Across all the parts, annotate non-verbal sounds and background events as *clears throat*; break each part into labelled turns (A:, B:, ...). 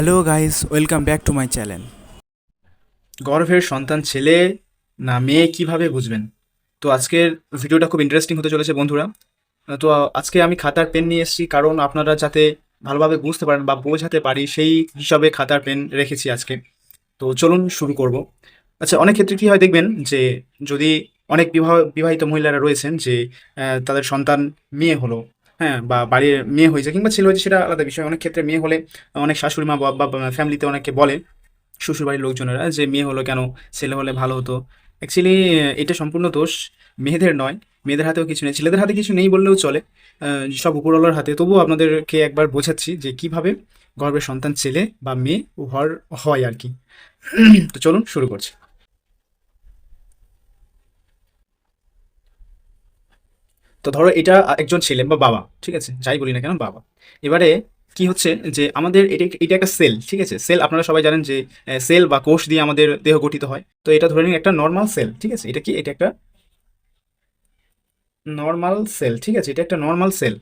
A: Hello guys, welcome back to my channel.
B: গর্ভের সন্তান, ছেলে না মেয়ে কীভাবে বুঝবেন? তো আজকের ভিডিওটা খুব ইন্টারেস্টিং হতে চলেছে বন্ধুরা। তো আজকে আমি খাতার পেন নিয়ে এসেছি, কারণ আপনারা যাতে ভালোভাবে বুঝতে পারেন বা বোঝাতে পারি, সেই হিসাবে খাতার পেন রেখেছি আজকে। তো চলুন শুরু করব। আচ্ছা অনেক ক্ষেত্রে কী হয় দেখবেন যে, যদি অনেক বিবাহ, বিবাহিত মহিলারা রয়েছেন যে তাদের সন্তান মেয়ে হলো হ্যাঁ বা বাড়ির মেয়ে হয়েছে কিংবা ছেলে হয়েছে, সেটা আলাদা বিষয়। অনেক ক্ষেত্রে মেয়ে হলে অনেক শাশুড়ি মা বা ফ্যামিলিতে অনেকে বলে, শ্বশুরবাড়ির লোকজনেরা যে মেয়ে হলো কেন, ছেলে হলে ভালো হতো। অ্যাকচুয়ালি এটা সম্পূর্ণ দোষ মেয়েদের নয়। মেয়েদের হাতেও কিছু নেই। ছেলেদের হাতে কিছু নেই বললেও চলে। সব উপরওয়ালার হাতে। তবুও আপনাদেরকে একবার বোঝাচ্ছি যে কীভাবে গর্ভের সন্তান ছেলে বা মেয়ে উভর হয় আর কি। *clears throat* তো চলুন শুরু করছি। তো ধরো এটা একজন ছেলে বা বাবা, ঠিক আছে? যাই বলি না কেন, বাবা। এবারে কি হচ্ছে যে আমাদের এটা এটা একটা সেল ঠিক আছে? সেল আপনারা সবাই জানেন যে সেল বা কোষ দিয়ে আমাদের দেহ গঠিত হয়। তো এটা ধরে নিন একটা নর্মাল সেল ঠিক আছে? এটা কি? এটা একটা নর্মাল সেল ঠিক আছে? এটা একটা নর্মাল সেল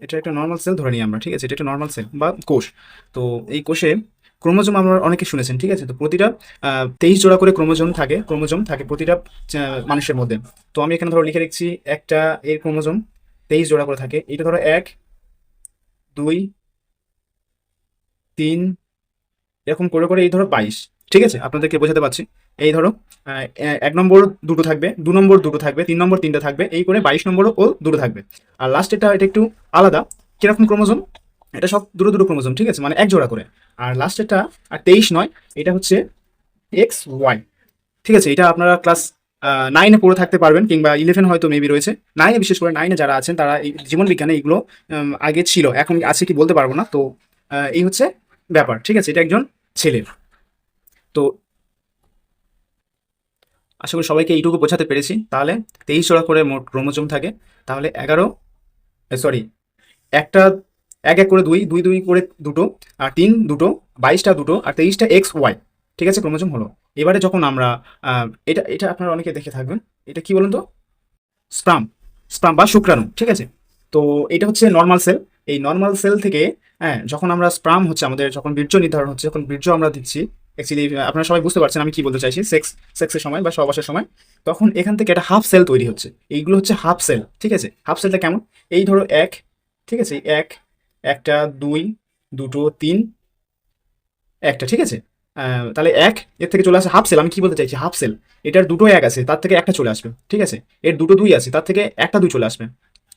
B: এটা একটা নর্মাল সেল ধরে নিই আমরা, ঠিক আছে? এটা একটা নর্মাল সেল বা কোষ। তো এই কোষে ক্রোমোজোম আমরা অনেকে শুনেছেন, ঠিক আছে? তো প্রতিটা তেইশ জোড়া করে ক্রোমোজোম থাকে ক্রোমোজোম থাকে প্রতিটা মানুষের মধ্যে। তো আমি এখানে ধরো লিখে রাখছি, একটা এর ক্রোমোজোম তেইশ জোড়া করে থাকে। এটা ধরো এক, দুই, তিন, এরকম করে করে এই ধরো বাইশ, ঠিক আছে? আপনাদেরকে বোঝাতে পারছি। এই ধরো এক নম্বর দুটো থাকবে, দু নম্বর দুটো থাকবে, তিন নম্বর তিনটা থাকবে, এই করে বাইশ নম্বরও ও দুটো থাকবে। আর লাস্টেরটা এটা একটু আলাদা। কীরকম ক্রোমোজোম? এটা সব দুটো দুটো ক্রোমোজোম, ঠিক আছে? মানে এক জোড়া করে। আর লাস্টেরটা আর তেইশ নয়, এটা হচ্ছে এক্স ওয়াই ঠিক আছে? এটা আপনারা ক্লাস নাইনে পড়ে থাকতে পারবেন, কিংবা ইলেভেন হয়তো মেবি রয়েছে। নাইনে বিশেষ করে নাইনে যারা আছেন, তারা এই জীবন বিজ্ঞানে এগুলো আগে ছিল, এখন আছে কি বলতে পারব না। তো এই হচ্ছে ব্যাপার, ঠিক আছে? এটা একজন ছেলের। তো, আশা করি সবাইকে এইটুকু বোঝাতে পেরেছি। তাহলে তেইশ জোড়া করে মোট ক্রোমোজোম থাকে। তাহলে এগারো সরি একটা এক এক করে দুই দুই দুই করে দুটো, আর তিন দুটো, বাইশটা দুটো, আর তেইশটা এক্স ওয়াই ঠিক আছে? ক্রোমোজোম হলো। এবারে যখন আমরা এটা এটা আপনারা অনেকে দেখে থাকবেন। এটা কি বলুন তো? স্পাম স্পাম বা শুক্রাণু, ঠিক আছে? তো এটা হচ্ছে নর্মাল সেল এই নর্মাল সেল থেকে হ্যাঁ যখন আমরা স্প্রাম হচ্ছে, আমাদের যখন বীর্য নির্ধারণ হচ্ছে, যখন বীর্য আমরা দিচ্ছি অ্যাকচুয়ালি আপনারা সবাই বুঝতে পারছেন আমি কি বলতে চাইছি সেক্স সেক্সের সময় বা সহবাসের সময়। তখন এখান থেকে একটা হাফ সেল তৈরি হচ্ছে। এইগুলো হচ্ছে হাফ সেল ঠিক আছে? হাফ সেলটা কেমন? এই ধরো এক, ঠিক আছে? এক একটা দুই, দুটো তিন, একটা, ঠিক আছে? তাহলে এক, এর থেকে চলে আসে হাফ সেল আমি কি বলতে চাইছি? হাফ সেল এটার দুটো এক আছে, তার থেকে একটা চলে আসবে, ঠিক আছে? এর দুটো দুই আছে, তার থেকে একটা দুই চলে আসবে।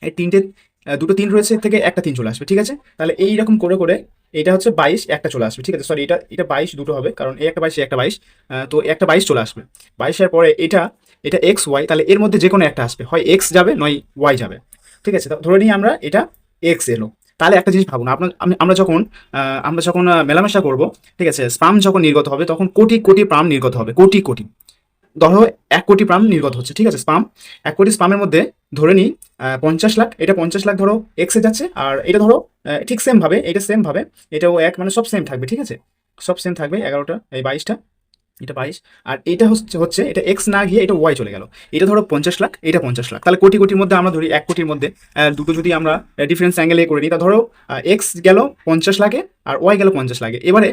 B: এর তিনটে দুটো তিন রয়েছে, এর থেকে একটা তিন চলে আসবে, ঠিক আছে? তাহলে এইরকম করে করে এটা হচ্ছে বাইশ, একটা চলে আসবে, ঠিক আছে? সরি এটা এটা বাইশ দুটো হবে, কারণ এই একটা বাইশ একটা বাইশ তো একটা বাইশ চলে আসবে। বাইশের পরে এটা এটা এক্স ওয়াই তাহলে এর মধ্যে যে কোনো একটা আসবে, হয় এক্স যাবে, নয় ওয়াই যাবে, ঠিক আছে? ধরে নিই আমরা এটা এক্স এলো। তাহলে একটা জিনিস ভাবুন, আপনার আমরা যখন আমরা যখন মেলামেশা করব, ঠিক আছে, স্পাম যখন নির্গত হবে, তখন কোটি কোটি প্রাম নির্গত হবে, কোটি কোটি। ধরো এক কোটি প্রাম নির্গত হচ্ছে, ঠিক আছে, স্পাম। এক কোটি স্পামের মধ্যে ধরে নিই পঞ্চাশ লাখ, এটা পঞ্চাশ লাখ ধরো এক্সে যাচ্ছে, আর এটা ধরো ঠিক সেমভাবে এটা সেমভাবে এটাও এক মানে সব সেম থাকবে, ঠিক আছে? সব সেম থাকবে, এগারোটা, এই বাইশটা। এটা বাইশ। আর এটা হচ্ছে হচ্ছে, এটা এক্স না গিয়ে এটা ওয়াই চলে গেল। এটা ধরো পঞ্চাশ লাখ, এটা পঞ্চাশ লাখ। তাহলে কোটি কোটির মধ্যে আমরা ধরি এক কোটির মধ্যে দুটো যদি আমরা ডিফারেন্স অ্যাঙ্গেলে করে নিই, তা ধরো এক্স গেল পঞ্চাশ লাখে আর ওয়াই গেল পঞ্চাশ লাখে। এবারে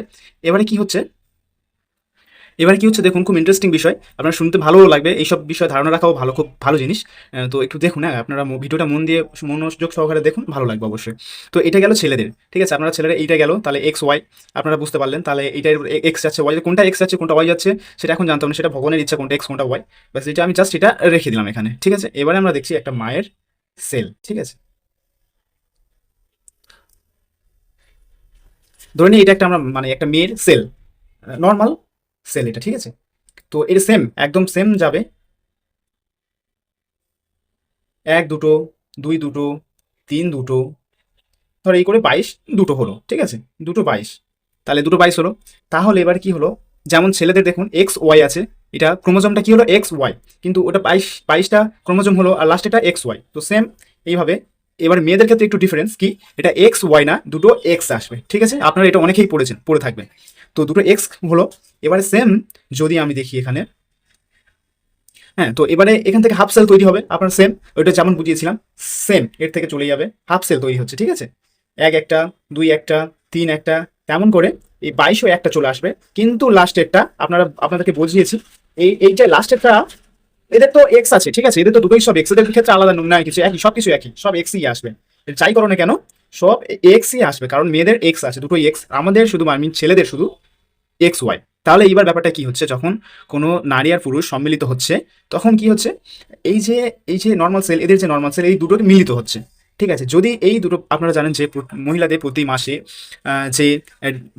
B: এবারে কি হচ্ছে? এবারে কি হচ্ছে দেখুন, খুব ইন্টারেস্টিং বিষয়। আপনার শুনতে ভালো লাগবে, এইসব বিষয়ে ধারণা রাখাও ভালো, খুব ভালো জিনিস। তো একটু দেখুন হ্যাঁ আপনারা ভিডিওটা মন দিয়ে মনোযোগ সহকারে দেখুন, ভালো লাগবে অবশ্যই। তো এটা গেল ছেলেদের, ঠিক আছে? আপনারা ছেলেরা এইটা গেল, তাহলে এক্স ওয়াই আপনারা বুঝতে পারলেন, তাহলে এইটার এক্স যাচ্ছে ওয়াই কোনটা এক্স যাচ্ছে, কোনটা ওয়াই যাচ্ছে, সেটা এখন জানতাম না, সেটা ভগবানের ইচ্ছা কোনটা এক্স কোনটা ওয়াই ব্যাস, এটা আমি জাস্ট এটা রেখে দিলাম এখানে, ঠিক আছে? এবারে আমরা দেখছি একটা মায়ের সেল ঠিক আছে? ধরে নিই এটা একটা আমরা মানে একটা মেয়ের সেল নর্মাল সেল এটা, ঠিক আছে? তো এটা সেম একদম সেম যাবে। এক দুটো, দুই দুটো, তিন দুটো, ধর এই করে বাইশ, দুটো হলো, ঠিক আছে? দুটো বাইশ। তাহলে দুটো বাইশ হলো। তাহলে এবার কি হলো? যেমন ছেলেদের দেখুন এক্স ওয়াই আছে। এটা ক্রোমোজোমটা কি হলো? এক্স ওয়াই কিন্তু ওটা বাইশ, বাইশটা ক্রোমোজোম হলো, আর লাস্ট এটা এক্স ওয়াই তো সেম এইভাবে এবার মেয়েদের ক্ষেত্রে একটু ডিফারেন্স কি? এটা এক্স ওয়াই না, দুটো এক্স আসবে, ঠিক আছে? আপনারা এটা অনেকেই পড়েছেন, পড়ে থাকবেন। তো দুটো এক্স হলো, এবারে সেম যদি আমি দেখি এখানে। হ্যাঁ তো এবারে এখান থেকে হাফ সেল তৈরি হবে, আপনার সেম ওইটা যেমন বুঝিয়েছিলাম সেম এর থেকে চলে যাবে হাফ সেল তৈরি হচ্ছে, ঠিক আছে? এক একটা, দুই একটা, তিন একটা, তেমন করে এই বাইশও একটা চলে আসবে, কিন্তু লাস্টেরটা আপনারা, আপনাদেরকে বুঝিয়েছি, এই, এইটা লাস্টেরটা এদের তো এক্স আছে, ঠিক আছে? এদের তো দুটোই সব এক্স এদের ক্ষেত্রে আলাদা নয় কিছু, একই, সব কিছু একই, সব এক্সই আসবে। যাই করো না কেন, সব এক্সই আসবে, কারণ মেয়েদের এক্স আছে, দুটোই এক্স আমাদের শুধু আমি ছেলেদের শুধু এক্স ওয়াই তাহলে এইবার ব্যাপারটা কি হচ্ছে? যখন কোনো নারী আর পুরুষ সম্মিলিত হচ্ছে, তখন কি হচ্ছে? এই যে এই যে নর্মাল সেল এদের যে নর্মাল সেল এই দুটো মিলিত হচ্ছে। ঠিক আছে, যদি এই দুটো আপনারা জানেন যে মহিলাদের প্রতি মাসে যে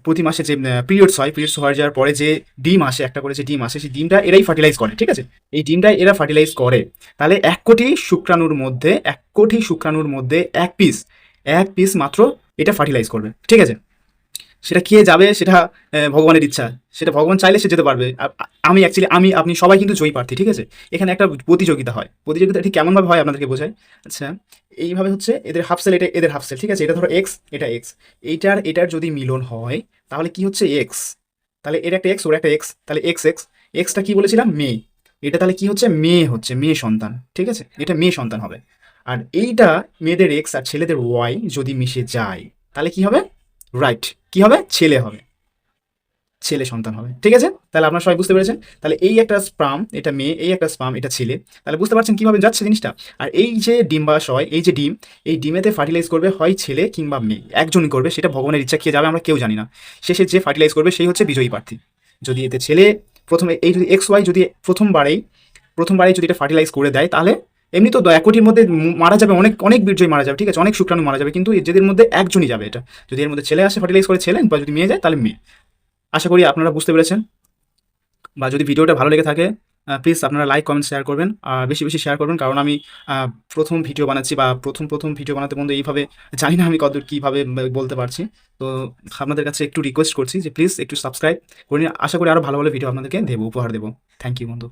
B: প্রতি মাসে যে পিরিয়ডস হয় পিরিয়ডস হয়ে যাওয়ার পরে যে ডিম আসে, একটা করে যে ডিম আসে, সেই ডিমটা এরাই ফার্টিলাইজ করে, ঠিক আছে? এই ডিমটাই এরা ফার্টিলাইজ করে। তাহলে এক কোটি শুক্রাণুর মধ্যে, এক কোটি শুক্রাণুর মধ্যে এক পিস এক পিস মাত্র এটা ফার্টিলাইজ করবে, ঠিক আছে? সেটা কে যাবে সেটা ভগবানের ইচ্ছা। সেটা ভগবান চাইলে সে যেতে পারবে। আমি অ্যাকচুয়ালি আমি, আপনি সবাই কিন্তু জয়ী প্রার্থী, ঠিক আছে? এখানে একটা প্রতিযোগিতা হয়। প্রতিযোগিতা ঠিক কেমনভাবে হয় আপনাদেরকে বোঝায় আচ্ছা এইভাবে হচ্ছে এদের হাফ সেল এটা এদের হাফ সেল ঠিক আছে? এটা ধরো এক্স এটা এক্স এইটার, এটার যদি মিলন হয়, তাহলে কি হচ্ছে এক্স তাহলে এটা একটা এক্স ওর একটা এক্স তাহলে এক্স এক্স এক্সটা কি বলেছিলাম? মেয়ে। এটা তাহলে কি হচ্ছে? মেয়ে হচ্ছে, মেয়ে সন্তান, ঠিক আছে? এটা মেয়ে সন্তান হবে। আর এইটা মেয়েদের এক্স আর ছেলেদের ওয়াই যদি মিশে যায়, তাহলে কি হবে? রাইট কি হবে? ছেলে হবে। ছেলে সন্তান হবে। ঠিক আছে? তাহলে আপনারা সবাই বুঝতে পেরেছেন? তাহলে এই একটা স্পাম, এটা মেয়ে, এই একটা স্পাম, এটা ছেলে। তাহলে বুঝতে পারছেন কীভাবে যাচ্ছে জিনিসটা? আর এই যে ডিম্বাশয় হয়, এই যে ডিম, এই ডিমেতে ফার্টিলাইজ করবে হয় ছেলে কিংবা মেয়ে। একজনই করবে, সেটা ভগবানের ইচ্ছা খেয়ে যাবে আমরা কেউ জানি না। শেষে যে ফার্টিলাইজ করবে, সেই হচ্ছে বিজয়ী প্রার্থী। যদি এতে ছেলে প্রথমে, এই যদি এক্স ওয়াই যদি প্রথমবারেই প্রথমবারেই যদি এটা ফার্টিলাইজ করে দেয়, তাহলে এমনি তো এক কোটির মধ্যে মারা যাবে, অনেক অনেক বীর্যই মারা যাবে, ঠিক আছে? অনেক শুক্রাণু মারা যাবে, কিন্তু যেদের মধ্যে একজনই যাবে এটা। যদি এর মধ্যে ছেলে আসে ফার্টিলাইজ করে ছেলে, বা যদি মেয়ে যায়, তাহলে মেয়ে। আশা করি আপনারা বুঝতে পেরেছেন। বা যদি ভিডিওটা ভালো লেগে থাকে প্লিজ আপনারা লাইক কমেন্ট শেয়ার করবেন, আর বেশি বেশি শেয়ার করবেন, কারণ আমি প্রথম ভিডিও বানাচ্ছি, বা প্রথম প্রথম ভিডিও বানাতে বন্ধু এইভাবে জানি না আমি কতদূর কীভাবে বলতে পারছি। তো আপনাদের কাছে একটু রিকোয়েস্ট করছি যে প্লিজ একটু সাবস্ক্রাইব করে। আশা করি আরও ভালো ভালো ভিডিও আপনাদেরকে দেবো, উপহার দেবো। থ্যাংক ইউ বন্ধু।